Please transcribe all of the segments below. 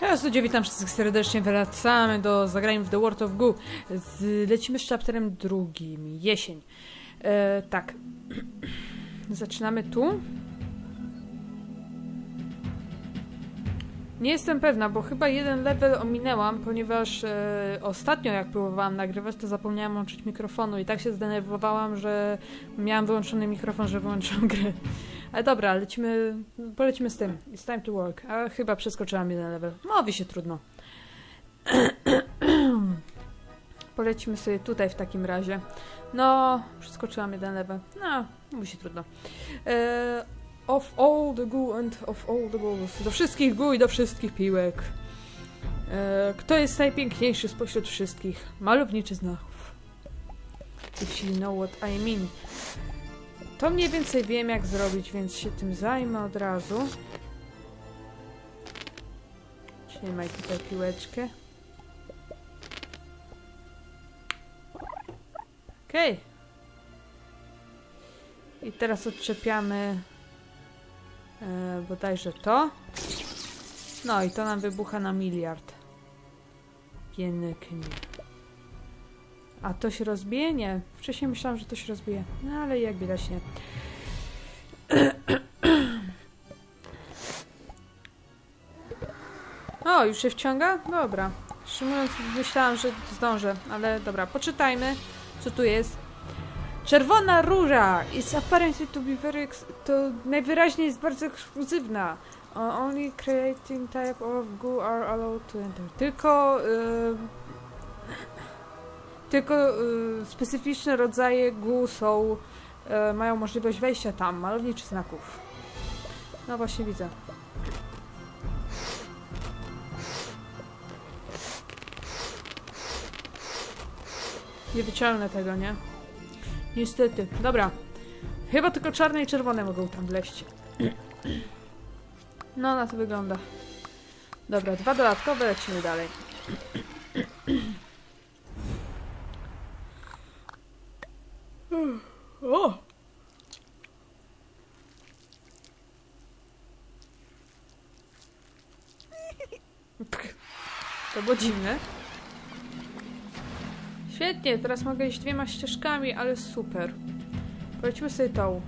Hej, ludzie, witam wszystkich serdecznie. Wracamy do zagrań w The World of Goo. Z, lecimy z chapterem drugim. Jesień. E, tak. Zaczynamy tu. Nie jestem pewna, bo chyba jeden level ominęłam, ponieważ e, ostatnio jak próbowałam nagrywać, to zapomniałam włączyć mikrofonu i tak się zdenerwowałam, że miałam wyłączony mikrofon, że wyłączyłam grę. Ale dobra, lecimy, polecimy z tym. It's time to work. A chyba przeskoczyłam jeden level. Mówi się trudno. Polecimy sobie tutaj w takim razie. No, przeskoczyłam jeden level. No, mówi się trudno. E, of all the goo and of all the balls. Do wszystkich goo i do wszystkich piłek. E, kto jest najpiękniejszy spośród wszystkich? Malowniczy znaków. If you know what I mean. To mniej więcej wiem jak zrobić, więc się tym zajmę od razu. Trzymaj tutaj piłeczkę. Okej. I teraz odczepiamy e, bodajże to. No i to nam wybucha na miliard. Pięknie. A to się rozbije? Nie. Wcześniej myślałam, że to się rozbije. No ale jak widać nie. O, już się wciąga? Dobra. Szczerze myślałam, że zdążę, ale dobra, poczytajmy, co tu jest. Czerwona róża! It's apparently to be very... To najwyraźniej jest bardzo ekskluzywna. Only creating type of goo are allowed to enter. Tylko... tylko y, specyficzne rodzaje goo są, y, mają możliwość wejścia tam, malowniczy znaków. No właśnie widzę. Nie wyciągnę tego, nie? Niestety. Dobra. Chyba tylko czarne i czerwone mogą tam wleść. No, na to wygląda. Dobra, dwa dodatkowe, lecimy dalej. O! To było dziwne. Świetnie, teraz mogę iść dwiema ścieżkami, ale super. Polecimy sobie tą.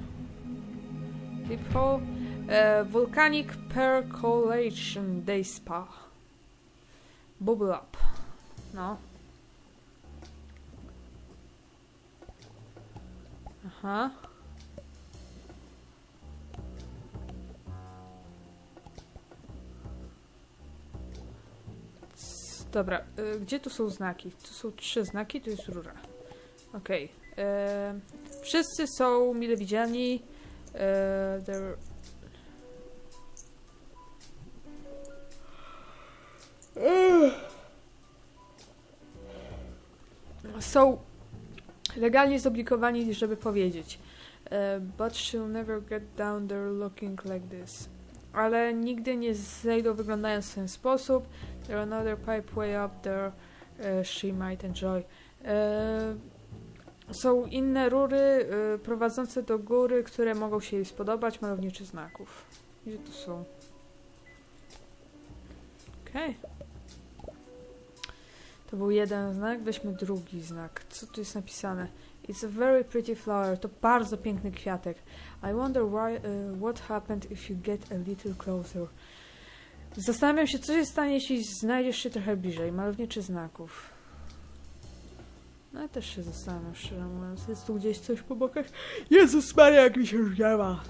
Deep Hole. E, Volcanic Percolation Day Spa. Bubble Up. No. Aha. Dobra, y, gdzie tu są znaki? Tu są trzy znaki, tu jest rura. Okej. em, Wszyscy są mile widziani. There... Są legalnie zobligowani, żeby powiedzieć. E, but she'll never get down there looking like this. Ale nigdy nie zejdą wyglądając w ten sposób. There another pipe way up there e, she might enjoy. E, są inne rury e, prowadzące do góry, które mogą się jej spodobać, malowniczy znaków. Gdzie tu są? Okej. To był jeden znak, weźmy drugi znak. Co tu jest napisane? It's a very pretty flower. To bardzo piękny kwiatek. I wonder why, uh, what happened if you get a little closer. Zastanawiam się, co się stanie, jeśli znajdziesz się trochę bliżej. Malowniczy znaków. No ja też się zastanawiam, szczerze mówiąc. Jest tu gdzieś coś po bokach? Jezus Maria, jak mi się żgiewa.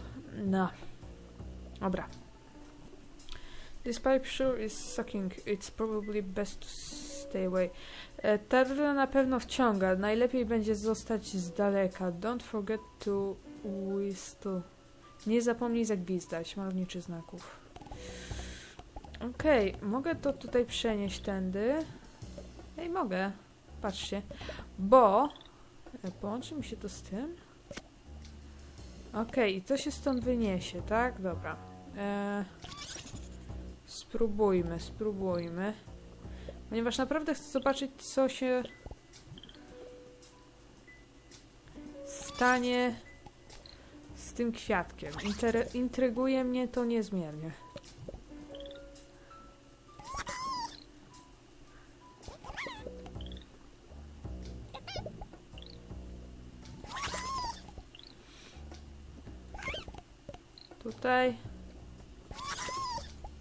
No. Dobra. This pipe sure is sucking. It's probably best to stay away. E, Ta rura na pewno wciąga. Najlepiej będzie zostać z daleka. Don't forget to whistle. Nie zapomnij zagwizdać. Malowniczy znaków. Okej, mogę to tutaj przenieść tędy. Ej, mogę. Patrzcie. Bo... e, Połączy mi się to z tym? Okej, i to się stąd wyniesie, tak? Dobra. E, spróbujmy, spróbujmy. Ponieważ naprawdę chcę zobaczyć, co się stanie z tym kwiatkiem. Inter intryguje mnie to niezmiernie. Tutaj.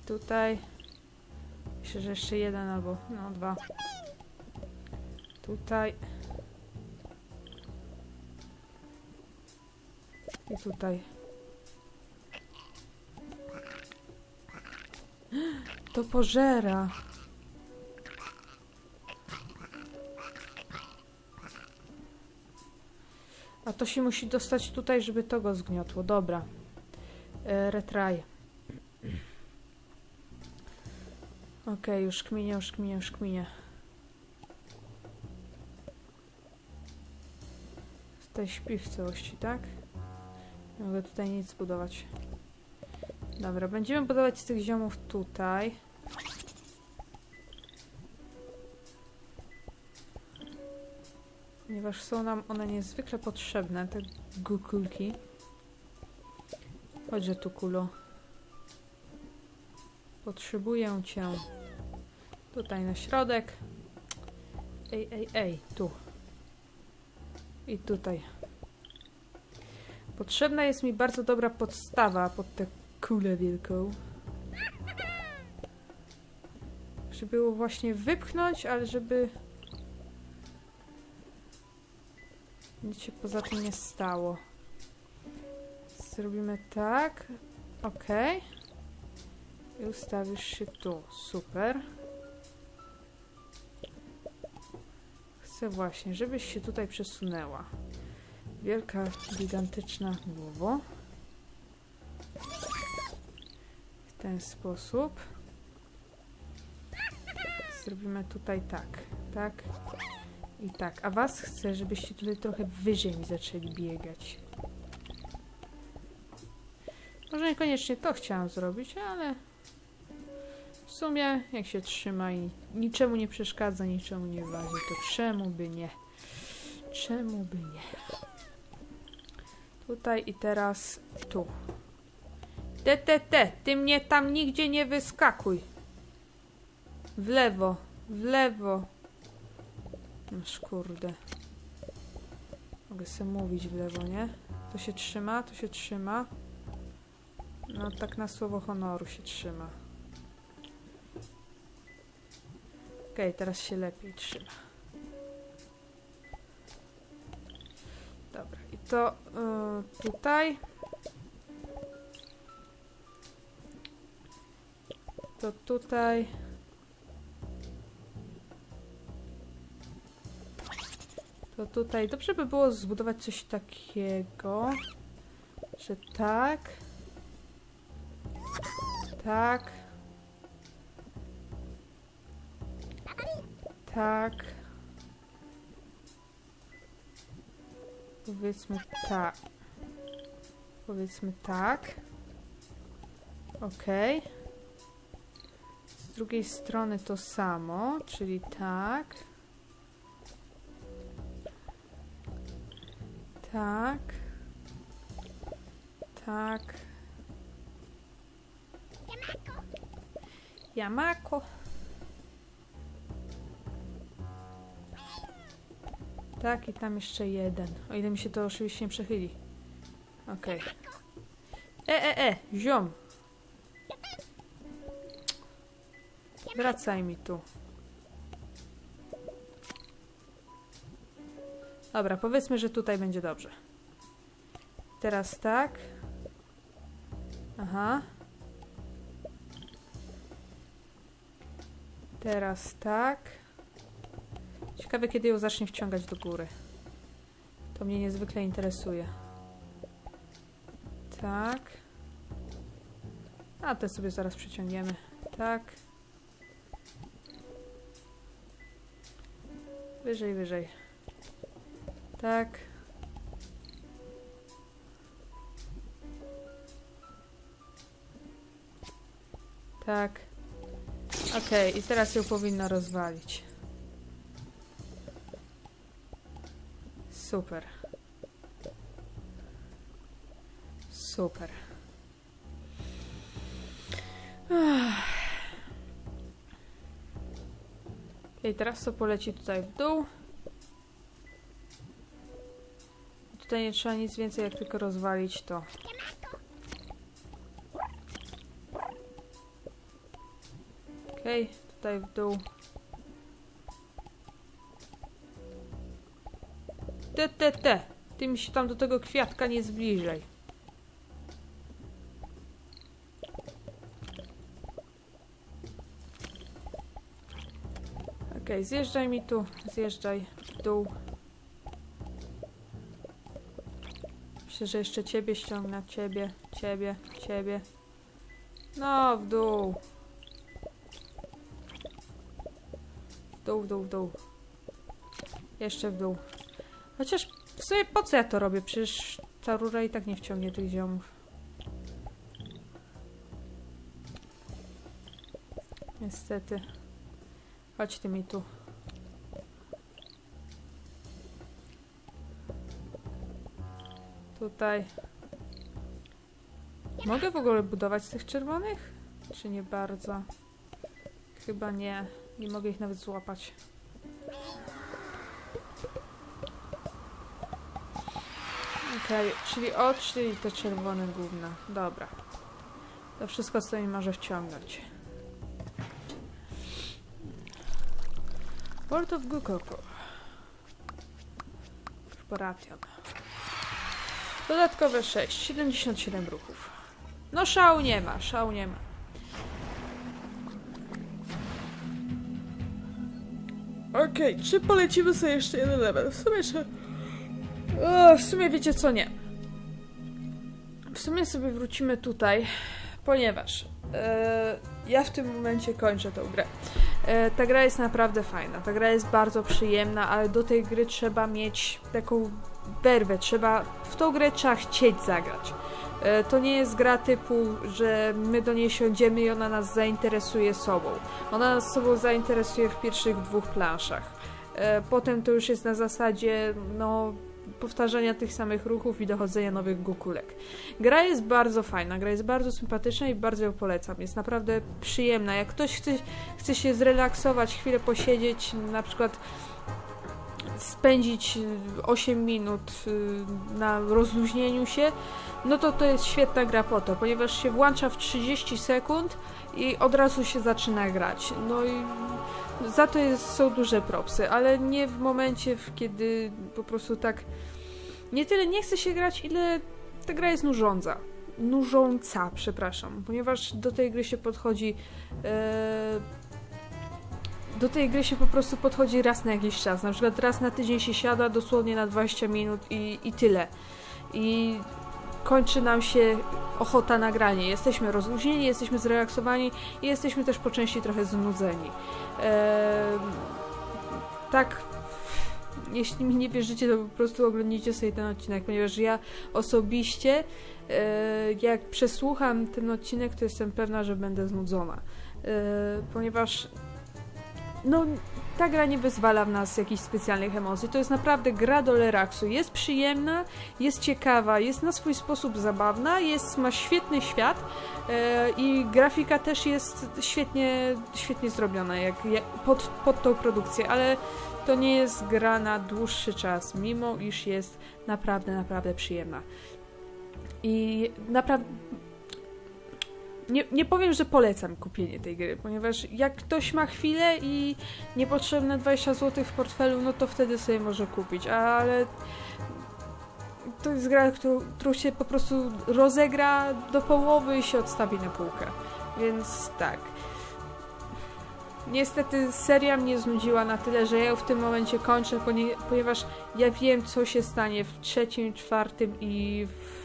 Tutaj. Myślę, że jeszcze jeden albo no dwa. Tutaj. I tutaj. To pożera. A to się musi dostać tutaj, żeby to go zgniotło. Dobra. E, retry. Okej, już kminie, już kminie, już kminie. Tutaj śpi w całości, tak? Nie mogę tutaj nic budować. Dobra, będziemy budować z tych ziomów tutaj. Ponieważ są nam one niezwykle potrzebne, te gukulki. Chodźże tu, kulo. Potrzebuję cię. Tutaj na środek. Ej, ej, ej, tu. I tutaj. Potrzebna jest mi bardzo dobra podstawa pod tę kulę wielką. Żeby ją właśnie wypchnąć, ale żeby nic się poza tym nie stało. Zrobimy tak. Ok. I ustawisz się tu. Super. Chcę właśnie, żebyś się tutaj przesunęła. Wielka, gigantyczna głowo. W ten sposób. Zrobimy tutaj tak, tak i tak. A was chcę, żebyście tutaj trochę wyżej mi zaczęli biegać. Może niekoniecznie to chciałam zrobić, ale sumie jak się trzyma i niczemu nie przeszkadza, niczemu nie waży, to czemu by nie? Czemu by nie? Tutaj i teraz tu. Te, te, te, ty mnie tam nigdzie nie wyskakuj. W lewo, w lewo. Noż kurde. Mogę sobie mówić w lewo, nie? To się trzyma, to się trzyma. No tak na słowo honoru się trzyma. Okej, teraz się lepiej trzyma. Dobra, i to y, tutaj. To tutaj. To tutaj. Dobrze by było zbudować coś takiego, że tak. Tak. Tak. Powiedzmy tak. Powiedzmy tak. Ok. Z drugiej strony to samo, czyli tak. Tak. Tak. Yamako. Tak, i tam jeszcze jeden. O ile mi się to oczywiście nie przechyli. Okej. E, e, e, ziom. Wracaj mi tu. Dobra, powiedzmy, że tutaj będzie dobrze. Teraz tak. Aha. Teraz tak. Ciekawe, kiedy ją zacznie wciągać do góry. To mnie niezwykle interesuje. Tak. A te sobie zaraz przeciągniemy. Tak. Wyżej, wyżej. Tak. Tak. Okej, i teraz ją powinno rozwalić. Super. Super. I teraz to poleci tutaj w dół. Tutaj nie trzeba nic więcej, jak tylko rozwalić to. Okej, okay, tutaj w dół. Te, te, te. Ty mi się tam do tego kwiatka nie zbliżaj. Okej, zjeżdżaj mi tu, zjeżdżaj w dół. Myślę, że jeszcze ciebie ściągnę, ciebie, ciebie, ciebie. No, w dół. W dół, w dół, w dół. Jeszcze w dół. Chociaż w sumie po co ja to robię? Przecież ta rura i tak nie wciągnie tych ziomów. Niestety. Chodź ty mi tu. Tutaj. Mogę w ogóle budować z tych czerwonych? Czy nie bardzo? Chyba nie. Nie mogę ich nawet złapać. Okej, czyli o, czyli te czerwone gówna. Dobra. To wszystko, co mi może wciągnąć. Port of Gukoko. Corporation. Dodatkowe 6, 77 ruchów. No szału nie ma, szału nie ma. Okej, czy polecimy sobie jeszcze jeden level? W sumie czy... W sumie wiecie co, nie. W sumie sobie wrócimy tutaj, ponieważ e, ja w tym momencie kończę tą grę. E, ta gra jest naprawdę fajna, ta gra jest bardzo przyjemna, ale do tej gry trzeba mieć taką werwę, trzeba, w tą grę trzeba chcieć zagrać. E, to nie jest gra typu, że my do niej siądziemy i ona nas zainteresuje sobą. Ona nas sobą zainteresuje w pierwszych dwóch planszach. Potem to już jest na zasadzie, no, powtarzania tych samych ruchów i dochodzenia nowych gukulek. Gra jest bardzo fajna, gra jest bardzo sympatyczna i bardzo ją polecam. Jest naprawdę przyjemna. Jak ktoś chce, chce się zrelaksować, chwilę posiedzieć, na przykład spędzić y, 8 minut y, na rozluźnieniu się, no to to jest świetna gra po to, ponieważ się włącza w 30 sekund i od razu się zaczyna grać. No i za to jest, są duże propsy, ale nie w momencie, kiedy po prostu tak nie tyle nie chce się grać, ile ta gra jest nużąca. Nużąca, przepraszam, ponieważ do tej gry się podchodzi. E, do tej gry się po prostu podchodzi raz na jakiś czas. Na przykład raz na tydzień się siada dosłownie na 20 minut i, i tyle. I kończy nam się ochota na granie. Jesteśmy rozluźnieni, jesteśmy zrelaksowani i jesteśmy też po części trochę znudzeni. Eee, tak, jeśli mi nie wierzycie, to po prostu oglądnijcie sobie ten odcinek, ponieważ ja osobiście, e, jak przesłucham ten odcinek, to jestem pewna, że będę znudzona. E, ponieważ no, ta gra nie wyzwala w nas jakichś specjalnych emocji. To jest naprawdę gra do relaksu. Jest przyjemna, jest ciekawa, jest na swój sposób zabawna, jest, ma świetny świat e, i grafika też jest świetnie, świetnie zrobiona jak, jak pod, pod tą produkcję, ale to nie jest gra na dłuższy czas, mimo iż jest naprawdę, naprawdę przyjemna. I naprawdę nie, nie powiem, że polecam kupienie tej gry, ponieważ jak ktoś ma chwilę i niepotrzebne 20 zł w portfelu, no to wtedy sobie może kupić, ale to jest gra, którą, którą się po prostu rozegra do połowy i się odstawi na półkę. Więc tak. Niestety seria mnie znudziła na tyle, że ja w tym momencie kończę, ponie- ponieważ ja wiem, co się stanie w trzecim, czwartym i w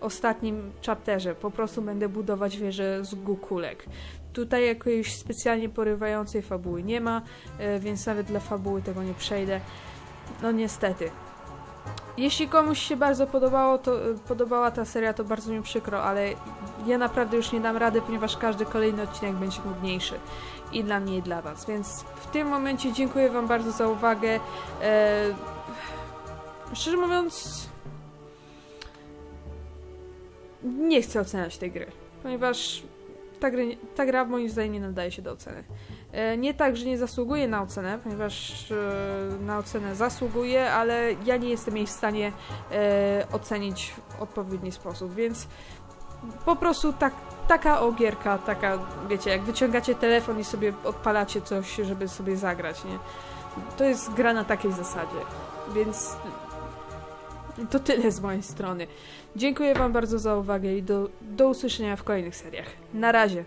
ostatnim chapterze. Po prostu będę budować wieżę z gukulek. Tutaj jakiejś specjalnie porywającej fabuły nie ma, e, więc nawet dla fabuły tego nie przejdę. No niestety. Jeśli komuś się bardzo podobało, to, e, podobała ta seria, to bardzo mi przykro, ale ja naprawdę już nie dam rady, ponieważ każdy kolejny odcinek będzie nudniejszy. I dla mnie, i dla Was. Więc w tym momencie dziękuję Wam bardzo za uwagę. E, szczerze mówiąc, nie chcę oceniać tej gry, ponieważ ta, gry, ta gra moim zdaniem nie nadaje się do oceny. E, Nie tak, że nie zasługuje na ocenę, ponieważ e, na ocenę zasługuje, ale ja nie jestem jej w stanie e, ocenić w odpowiedni sposób, więc po prostu tak, taka ogierka, taka, wiecie, jak wyciągacie telefon i sobie odpalacie coś, żeby sobie zagrać, nie? To jest gra na takiej zasadzie, więc to tyle z mojej strony. Dziękuję Wam bardzo za uwagę i do, do usłyszenia w kolejnych seriach. Na razie.